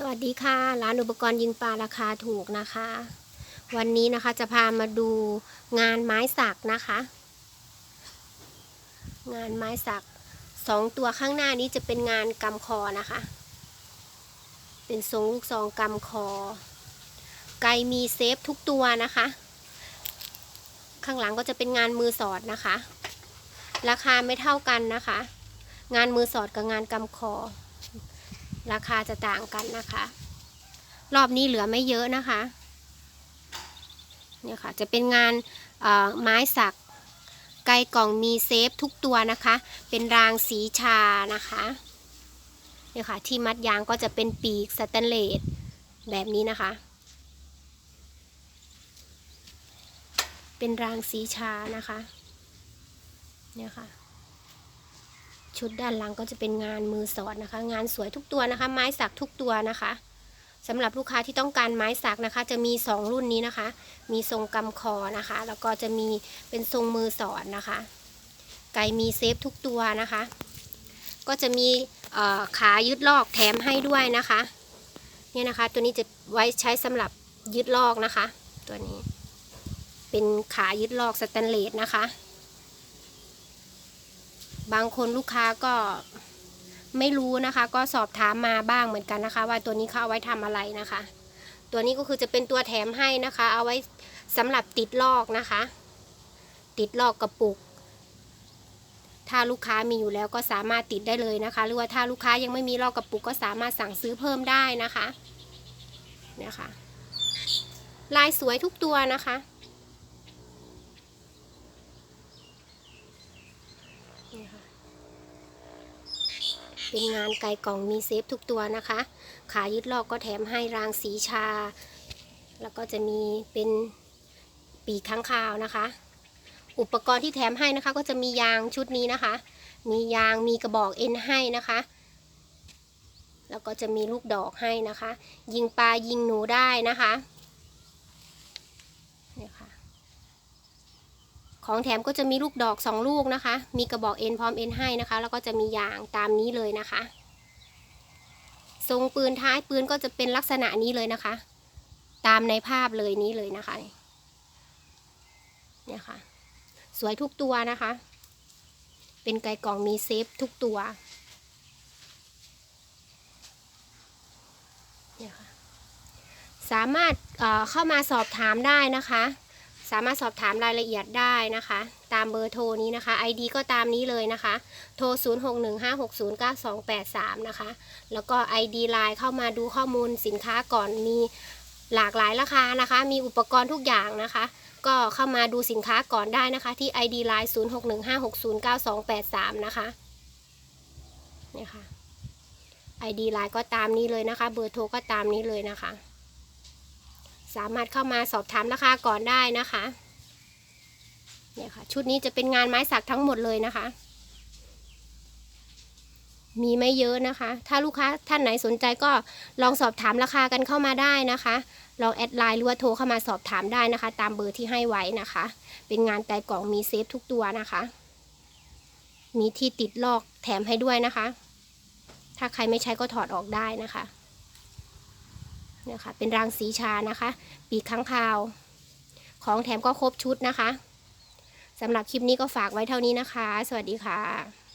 สวัสดีค่ะ ร้านอุปกรณ์ยิงปลาราคาถูกนะคะ วันนี้นะคะจะพามาดูงานไม้สักนะคะ งานไม้สักสองตัวข้างหน้านี้จะเป็นงานกำคอนะคะ เป็นทรงลูกซองกำคอ ไกมีเซฟทุกตัวนะคะ ข้างหลังก็จะเป็นงานมือสอดนะคะ ราคาไม่เท่ากันนะคะ งานมือสอดกับงานกำคอ ราคาจะต่างกันนะคะ รอบนี้เหลือไม่เยอะนะคะเนี่ยค่ะจะเป็นงานไม้สักไกลกล่องมีเซฟทุกตัวนะคะ เป็นรางสีชานะคะเนี่ยค่ะที่มัดยางก็จะเป็นปีกสแตนเลสแบบนี้นะคะ เป็นรางสีชานะคะเนี่ยค่ะ ชุดด้านหลังก็จะเป็นงานมือสอดนะคะ งานสวยทุกตัวนะคะ ไม้สักทุกตัวนะคะสำหรับลูกค้าที่ต้องการไม้สักนะคะ จะมี 2 รุ่นนี้นะคะ มีทรงกำคอนะคะ แล้วก็จะมีเป็นทรงมือสอดนะคะ ไก่มีเซฟทุกตัวนะคะ ก็จะมีขายึดลอกแถมให้ด้วยนะคะเนี่ยนะคะ ตัวนี้จะไว้ใช้สำหรับยึดลอกนะคะ ตัวนี้ เป็นขายึดลอกสแตนเลสนะคะ บางคนลูกค้าก็ไม่รู้นะคะ ก็สอบถามมาบ้างเหมือนกันนะคะ ว่าตัวนี้เขาเอาไว้ทำอะไรนะคะ ตัวนี้ก็คือจะเป็นตัวแถมให้นะคะ เอาไว้สำหรับติดลอกนะคะ ติดลอกกระปุก ถ้าลูกค้ามีอยู่แล้วก็สามารถติดได้เลยนะคะ หรือว่าถ้าลูกค้ายังไม่มีลอกกระปุกก็สามารถสั่งซื้อเพิ่มได้นะคะเนี่ยค่ะลายสวยทุกตัวนะคะ นี่ค่ะ เป็นงานไก่กล่องมีเซฟทุกตัวนะคะ ขายึดลอกก็แถมให้รางสีชา แล้วก็จะมีเป็นปีกข้างคาวนะคะ อุปกรณ์ที่แถมให้นะคะก็จะมียางชุดนี้นะคะ มียางมีกระบอกเอ็นให้นะคะ แล้วก็จะมีลูกดอกให้นะคะ ยิงปลายิงหนูได้นะคะเนี่ยค่ะ ของแถมก็จะมีลูกดอกสองลูกนะคะ มีกระบอกเอ็นพร้อมเอ็นให้นะคะ แล้วก็จะมียางตามนี้เลยนะคะ ทรงปืนท้ายปืนก็จะเป็นลักษณะนี้เลยนะคะ ตามในภาพเลยนี้เลยนะคะ เนี่ยค่ะ สวยทุกตัวนะคะ เป็นไก่กล่องมีเซฟทุกตัว เนี่ยค่ะ สามารถเเข้ามาสอบถามได้นะคะ สามารถสอบถามรายละเอียดได้นะคะ ตามเบอร์โทรนี้นะคะ ID ก็ตามนี้เลยนะคะ โทร 0615609283 นะคะ แล้วก็ ID Line เข้ามาดูข้อมูลสินค้าก่อนมีหลากหลายราคานะคะ มีอุปกรณ์ทุกอย่างนะคะ ก็เข้ามาดูสินค้าก่อนได้นะคะ ที่ ID Line 0615609283 นะคะเนี่ยค่ะ ID Line ก็ตามนี้เลยนะคะ เบอร์โทรก็ตามนี้เลยนะคะ สามารถเข้ามาสอบถามราคาก่อนได้นะคะเนี่ยค่ะชุดนี้จะเป็นงานไม้สักทั้งหมดเลยนะคะ มีไม่เยอะนะคะ ถ้าลูกค้าท่านไหนสนใจก็ลองสอบถามราคากันเข้ามาได้นะคะลองแอดไลน์หรือว่าโทรเข้ามาสอบถามได้นะคะ ตามเบอร์ที่ให้ไว้นะคะ เป็นงานไก่กล่องมีเซฟทุกตัวนะคะ มีที่ติดลอกแถมให้ด้วยนะคะ ถ้าใครไม่ใช้ก็ถอดออกได้นะคะ เนี่ยค่ะ เป็นรางสีชานะคะ ปีกค้างคาว ของแถมก็ครบชุดนะคะสำหรับคลิปนี้ก็ฝากไว้เท่านี้นะคะ สวัสดีค่ะ